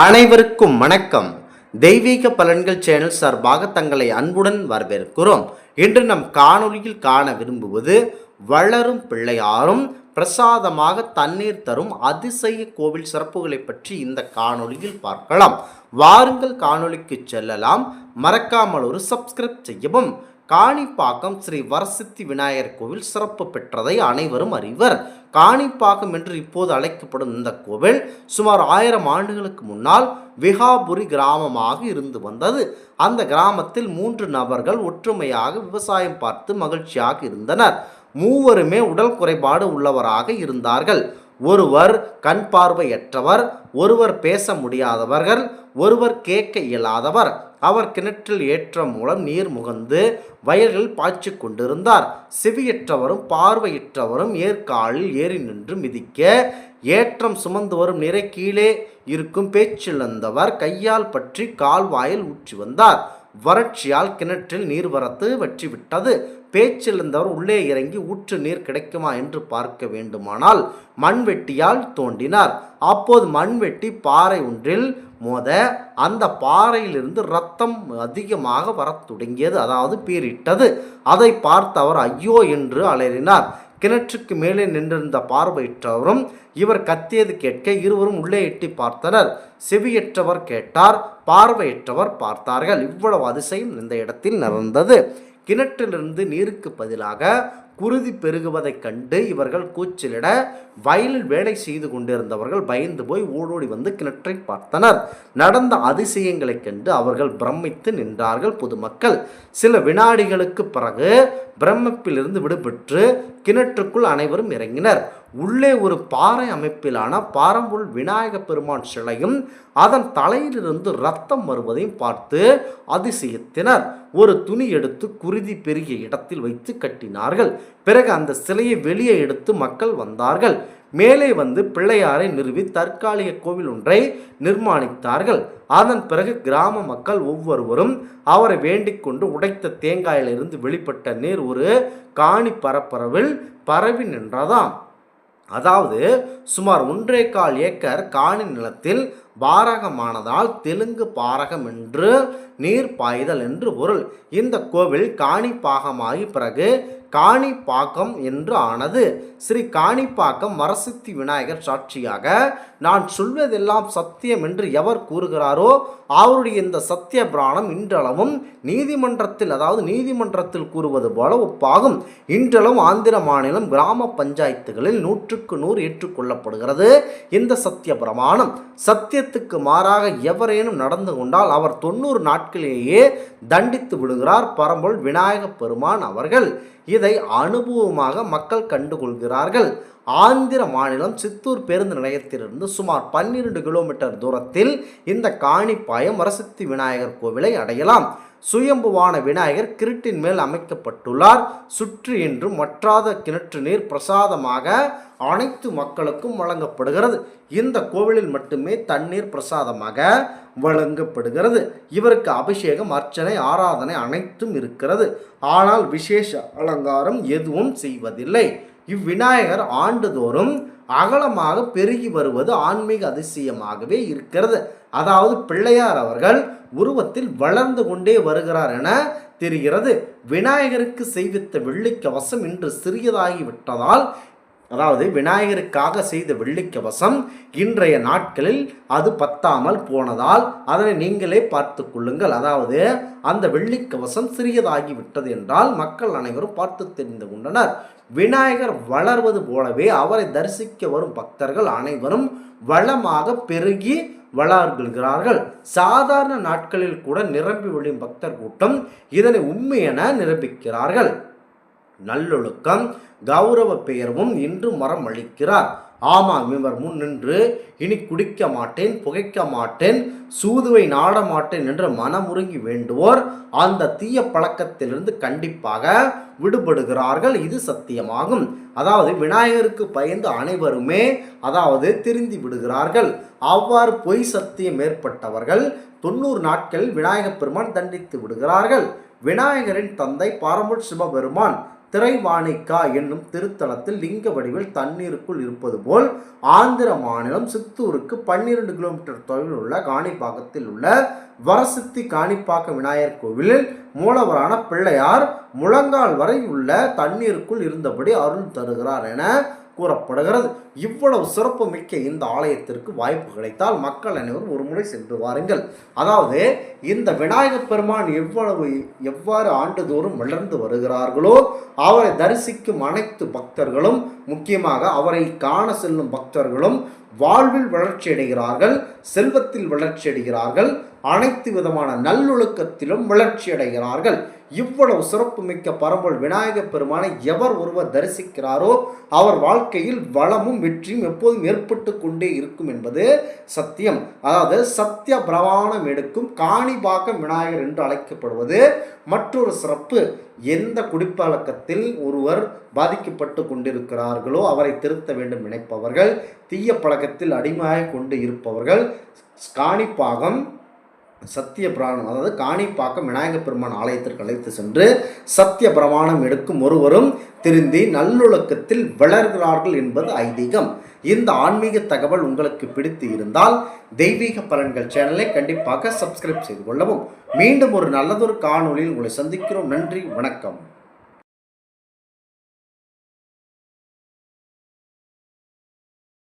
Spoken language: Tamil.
அனைவருக்கும் வணக்கம். தெய்வீக பலன்கள் சேனல் சார்பாக தங்களை அன்புடன் வரவேற்கிறோம். இன்று நம் காணொலியில் காண விரும்புவது வளரும் பிள்ளையாரும் பிரசாதமாக தண்ணீர் தரும் அதிசய கோவில் சிறப்புகளை பற்றி இந்த காணொலியில் பார்க்கலாம். வாருங்கள் காணொலிக்கு செல்லலாம். மறக்காமல் ஒரு சப்ஸ்கிரைப் செய்யவும் காணிப்பாக்கம் ஸ்ரீ வரசித்தி விநாயகர் கோவில் சிறப்பு பெற்றதை அனைவரும் அறிவர். காணிப்பாக்கம் என்று இப்போது அழைக்கப்படும் இந்த கோவில் சுமார் ஆயிரம் ஆண்டுகளுக்கு முன்னால் விஹாபுரி கிராமமாக இருந்து வந்தது. அந்த கிராமத்தில் மூன்று நபர்கள் ஒற்றுமையாக விவசாயம் பார்த்து மகிழ்ச்சியாக இருந்தனர். மூவருமே உடல் குறைபாடு உள்ளவராக இருந்தார்கள். ஒருவர் கண் பார்வையற்றவர் ஒருவர் பேச முடியாதவர்கள் ஒருவர் கேட்க இயலாதவர் அவர் கிணற்றில் ஏற்றம் மூலம் நீர் முகந்து வயல்களில் பாய்ச்சி கொண்டிருந்தார். செவியற்றவரும் பார்வையற்றவரும் ஏற்காலில் ஏறி நின்று மிதிக்க ஏற்றம் சுமந்து வரும் நிறை கீழே இருக்கும் பேச்சிழந்தவர் கையால் பற்றி கால்வாயில் ஊற்றி வந்தார். வறட்சியால் கிணற்றில் நீர்வரத்து வற்றிவிட்டது. பேச்சிழந்தவர் உள்ளே இறங்கி ஊற்று நீர் கிடைக்குமா என்று பார்க்க வேண்டுமானால் மண்வெட்டியால் தோண்டினார். அப்போது மண்வெட்டி பாறை ஒன்றில் மோத அந்த பாறையிலிருந்து ரத்தம் அதிகமாக வரத் தொடங்கியது. அதாவது பீரிட்டது அதை பார்த்து அவர் ஐயோ என்று அலறினார். கிணற்றுக்கு மேலே நின்றிருந்த பார்வையற்றவரும் இவர் கத்தியது கேட்க இருவரும் உள்ளே எட்டி பார்த்தனர். செவியற்றவர் கேட்டார் பார்வையற்றவர் பார்த்தார்கள். இவ்வளவு அதிசயம் இந்த இடத்தில் நடந்தது. கிணற்றிலிருந்து நீருக்கு பதிலாக குருதி பெருகுவதைக் கண்டு இவர்கள் கூச்சலிட வயலில் வேலை செய்து கொண்டிருந்தவர்கள் பயந்து போய் ஓடோடி வந்து கிணற்றை பார்த்தனர். நடந்த அதிசயங்களைக் கண்டு அவர்கள் பிரமித்து நின்றார்கள் பொதுமக்கள். சில வினாடிகளுக்கு பிறகு பிரமிப்பிலிருந்து விடுபெற்று கிணற்றுக்குள் அனைவரும் இறங்கினர். உள்ளே ஒரு பாறை அமைப்பிலான பாரம்புல் விநாயக பெருமான் சிலையும் அதன் தலையிலிருந்து ரத்தம் வருவதையும் பார்த்து அதிசயத்தினர். ஒரு துணி எடுத்து குருதி பெருகிய இடத்தில் வைத்து கட்டினார்கள். பிறகு அந்த சிலையை வெளியே எடுத்து மக்கள் வந்தார்கள். மேலே வந்து பிள்ளையாரை நிறுவி தற்காலிக கோவில் ஒன்றை நிர்மாணித்தார்கள். அதன் பிறகு கிராம மக்கள் ஒவ்வொருவரும் அவரை வேண்டிக் கொண்டு உடைத்த தேங்காயிலிருந்து வெளிப்பட்ட நீர் ஒரு காணி பரப்பரவில் பரவி நின்றதாம். அதாவது சுமார் ஒன்றே கால் ஏக்கர் காணி நிலத்தில் பாரகமானதால் தெலுங்கு பாரகம் என்று நீர் பாய்தல் என்று பொருள். இந்த கோவில் காணி பாகமாகி பிறகு காணிப்பாக்கம் என்று ஆனது. ஸ்ரீ காணிப்பாக்கம் வரசித்தி விநாயகர் சாட்சியாக. நான் சொல்வதெல்லாம் சத்தியம் என்று எவர் கூறுகிறாரோ அவருடைய இந்த சத்திய பிராணம் இன்றளவும் நீதிமன்றத்தில் அதாவது நீதிமன்றத்தில் கூறுவது போல ஒப்பாகும். இன்றளவும் ஆந்திர மாநிலம் கிராம பஞ்சாயத்துகளில் நூற்றுக்கு நூறு ஏற்றுக்கொள்ளப்படுகிறது இந்த சத்திய பிரமாணம் சத்தியத்துக்கு மாறாக எவரேனும் நடந்து கொண்டால் அவர் தொண்ணூறு நாட்களிலேயே தண்டித்து விடுகிறார் பரம்பொல் விநாயக பெருமான் அவர்கள். இதை இதை அனுபவமாக மக்கள் கண்டுகொள்கிறார்கள். ஆந்திர மாநிலம் சித்தூர் பேருந்து நிலையத்திலிருந்து சுமார் பன்னிரண்டு கிலோமீட்டர் தூரத்தில் இந்த காணிப்பாயம் வரசித்தி விநாயகர் கோவிலை அடையலாம். சுயம்புவான விநாயகர் கிருட்டின் மேல் அமைக்கப்பட்டுள்ளார். சுற்றி என்றும் மற்றாத கிணற்று நீர் பிரசாதமாக அனைத்து மக்களுக்கும் வழங்கப்படுகிறது. இந்த கோவிலில் மட்டுமே தண்ணீர் பிரசாதமாக வழங்கப்படுகிறது. இவருக்கு அபிஷேகம் அர்ச்சனை ஆராதனை அனைத்தும் இருக்கிறது. ஆனால் விசேஷ அலங்காரம் எதுவும் செய்வதில்லை. இவ்விநாயகர் ஆண்டுதோறும் அகலமாக பெருகி வருவது ஆன்மீக அதிசயமாகவே இருக்கிறது. அதாவது பிள்ளையார் அவர்கள் உருவத்தில் வளர்ந்து கொண்டே வருகிறார் என தெரிகிறது. விநாயகருக்கு செய்வித்த வெள்ளி கவசம் இன்று சிறியதாகி விட்டதால் அதாவது விநாயகருக்காக செய்த வெள்ளிக்கவசம் இன்றைய நாட்களில் அது பத்தாமல் போனதால் அதனை நீங்களே பார்த்து கொள்ளுங்கள். அதாவது அந்த வெள்ளிக்கவசம் சிறியதாகி விட்டது என்றால் மக்கள் அனைவரும் பார்த்து தெரிந்து கொண்டனர். விநாயகர் வளர்வது போலவே அவரை தரிசிக்க வரும் பக்தர்கள் அனைவரும் வளமாக பெருகி வளர்கிறார்கள் சாதாரண நாட்களில் கூட நிரம்பி விழும் பக்தர் கூட்டம் இதனை உண்மை என நிரூபிக்கிறார்கள். நல்லொழுக்கம் கௌரவ பெயர்வும் இன்று மரம் அளிக்கிறார் ஆமாம் இவர் முன் நின்று இனி குடிக்க மாட்டேன் புகைக்க மாட்டேன் சூதுவை நாட மாட்டேன் என்று மனமுருங்கி வேண்டுவோர் அந்த தீய பழக்கத்திலிருந்து கண்டிப்பாக விடுபடுகிறார்கள். இது சத்தியமாகும். அதாவது விநாயகருக்கு பயந்து அனைவருமே அதாவது திருந்தி விடுகிறார்கள். அவ்வாறு பொய் சத்தியம் ஏற்பட்டவர்கள் தொண்ணூறு நாட்கள் விநாயகப் பெருமான் தண்டித்து விடுகிறார்கள். விநாயகரின் தந்தை பாரமுட் சிவபெருமான் திரைவாணிக்கா என்னும் திருத்தலத்தில் லிங்க வடிவில் தண்ணீருக்குள் இருப்பது போல் ஆந்திர மாநிலம் சித்தூருக்கு பன்னிரண்டு கிலோமீட்டர் தொலைவில் உள்ள காணிப்பாக்கத்தில் உள்ள வரசித்தி காணிப்பாக்க விநாயகர் கோவிலில் மூலவரான பிள்ளையார் முழங்கால் வரை உள்ள தண்ணீருக்குள் இருந்தபடி அருள் தருகிறார் என கூறப்படுகிறது. இவ்வளவு சிறப்பு மிக்க இந்த ஆலயத்திற்கு வாய்ப்பு கிடைத்தால் மக்கள் அனைவரும் ஒரு முறை சென்று வாருங்கள். அதாவது இந்த விநாயகப் பெருமான் எவ்வளவு எவ்வாறு ஆண்டுதோறும் வளர்ந்து வருகிறார்களோ அவரை தரிசிக்கும் அனைத்து பக்தர்களும் முக்கியமாக அவரை காண செல்லும் பக்தர்களும் வாழ்வில் வளர்ச்சி அடைகிறார்கள் செல்வத்தில் வளர்ச்சி அடைகிறார்கள் அனைத்து விதமான நல்லொழுக்கத்திலும் வளர்ச்சி அடைகிறார்கள். இவ்வளவு சிறப்புமிக்க பரம்பொருள் விநாயகப் பெருமானை எவர் ஒருவர் தரிசிக்கிறாரோ அவர் வாழ்க்கையில் வளமும் வெற்றியும் எப்போதும் ஏற்பட்டு கொண்டே இருக்கும் என்பது சத்தியம். அதாவது சத்திய பிரமாணம் எடுக்கும் காணிபாக்கம் விநாயகர் என்று அழைக்கப்படுவது மற்றொரு சிறப்பு. எந்த குடிப்பழக்கத்தில் ஒருவர் பாதிக்கப்பட்டு கொண்டிருக்கிறார்களோ அவரை திருத்த வேண்டும் நினைப்பவர்கள் தீய பழக்கத்தில் அடிமையாக கொண்டு இருப்பவர்கள் காணிப்பாகம் சத்திய பிராணம் அதாவது காணிப்பாக்கம் விநாயகப் பெருமான் ஆலயத்திற்கு அழைத்து சென்று சத்திய பிரமாணம் எடுக்கும் ஒருவரும் திருந்தி நல்லொழுக்கத்தில் வளர்கிறார்கள் என்பது ஐதீகம். இந்த ஆன்மீக தகவல் உங்களுக்கு பிடித்து இருந்தால் தெய்வீக பலன்கள் சேனலை கண்டிப்பாக சப்ஸ்கிரைப் செய்து கொள்ளவும். மீண்டும் ஒரு நல்லதொரு காணொலியில் உங்களை சந்திக்கிறோம். நன்றி வணக்கம்.